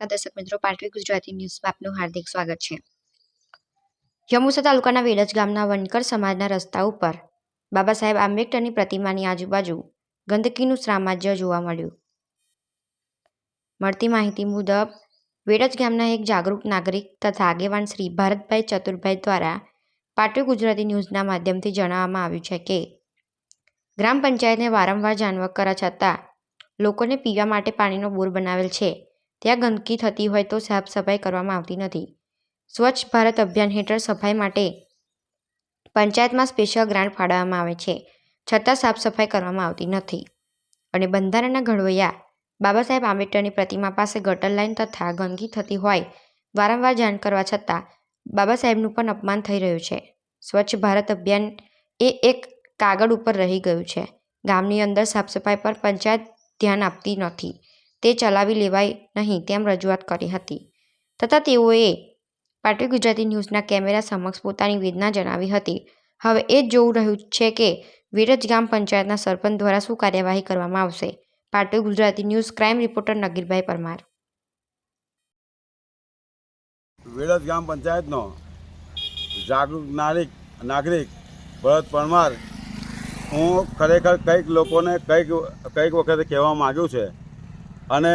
દર્શક મિત્રો પાટવી ગુજરાતી ન્યૂઝમાં આપનું હાર્દિક સ્વાગત છે. જંબુસર તાલુકાના વેડજ ગામના વનકર સમાજના રસ્તા ઉપર બાબા સાહેબ આંબેડકરની પ્રતિમાની આજુબાજુ ગંદકીનું સામ્રાજ્ય જોવા મળ્યું. મળતી માહિતી મુજબ, વેડજ ગામના એક જાગૃત નાગરિક તથા આગેવાન શ્રી ભારતભાઈ ચતુરભાઈ દ્વારા પાટવી ગુજરાતી ન્યૂઝના માધ્યમથી જણાવવામાં આવ્યું છે કે, ગ્રામ પંચાયતને વારંવાર જાણવા કરવા છતાં લોકોને પીવા માટે પાણીનો બોર બનાવેલ છે. ત્યાં ગંદકી થતી હોય તો સાફ સફાઈ કરવામાં આવતી નથી. સ્વચ્છ ભારત અભિયાન હેઠળ સફાઈ માટે પંચાયતમાં સ્પેશિયલ ગ્રાન્ટ ફાળવવામાં આવે છે. છતાં સાફ સફાઈ કરવામાં આવતી નથી. અને બંધારણના ઘડવૈયા બાબા સાહેબ આંબેડકરની પ્રતિમા પાસે ગટર લાઈન તથા ગંદકી થતી હોય વારંવાર જાણ કરવા છતાં બાબા સાહેબનું પણ અપમાન થઈ રહ્યું છે. સ્વચ્છ ભારત અભિયાન એ એક કાગળ ઉપર રહી ગયું છે. ગામની અંદર સાફ સફાઈ પર પંચાયત ધ્યાન આપતી નથી. તે ચલાવી લેવાય નહીં તેમ રજૂઆત કરી હતી. તથા તેઓએ પાટવી ગુજરાતી ન્યૂઝના કેમેરા સમક્ષ પોતાની વેદના જણાવી હતી. હવે એ જ જોવું રહ્યું છે કે વિરજ ગામ પંચાયતના સરપંચ દ્વારા શું કાર્યવાહી કરવામાં આવશે. Patvi Gujarati news crime reporter Nagirbhai Parmar. Vedaj ગામ પંચાયતનો જાગૃત નાગરિક નાગરિક ભરત પરમાર હું ખરેખર કંઈક લોકોને કંઈક કંઈક વખતે કહેવા માગ્યું છે. અને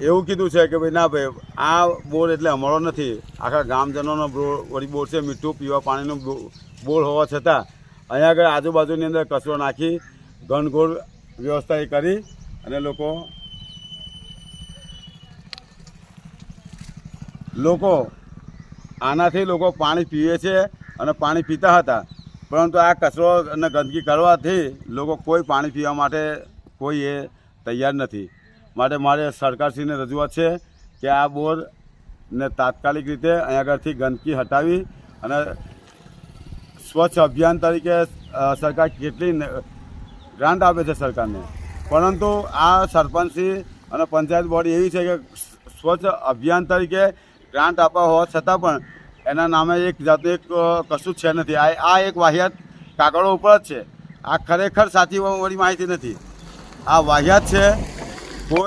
એવું કીધું છે કે ભાઈ, ના ભાઈ, આ બોર એટલે અમારો નથી. આખા ગામજનોનો વળી બોર છે, મીઠું પીવા પાણીનો બોર હોવા છતાં અહીંયા આગળ આજુબાજુની અંદર કચરો નાખી, ઘનઘોર વ્યવસ્થા એ કરી અને લોકો લોકો આનાથી લોકો પાણી પીવે છે અને પાણી પીતા હતા. પરંતુ આ કચરો અને ગંદકી કરવાથી લોકો કોઈ પાણી પીવા માટે કોઈ એ તૈયાર નથી. માટે મારે સરકારશ્રીને રજૂઆત છે કે આ બોરને તાત્કાલિક રીતે અહીંયા આગળથી ગંદકી હટાવી અને સ્વચ્છ અભિયાન તરીકે સરકાર કેટલી ગ્રાન્ટ આપે છે સરકારને. પરંતુ આ સરપંચશ્રી અને પંચાયત બોડી એવી છે કે સ્વચ્છ અભિયાન તરીકે ગ્રાન્ટ આપવા હોવા છતાં પણ એના નામે એક જાતનું એક કશું જ છે નથી. આ આ એક વાહિયાત કાગળો ઉપર જ છે. આ ખરેખર સાચી વળી માહિતી નથી. આ વાહિયાત છે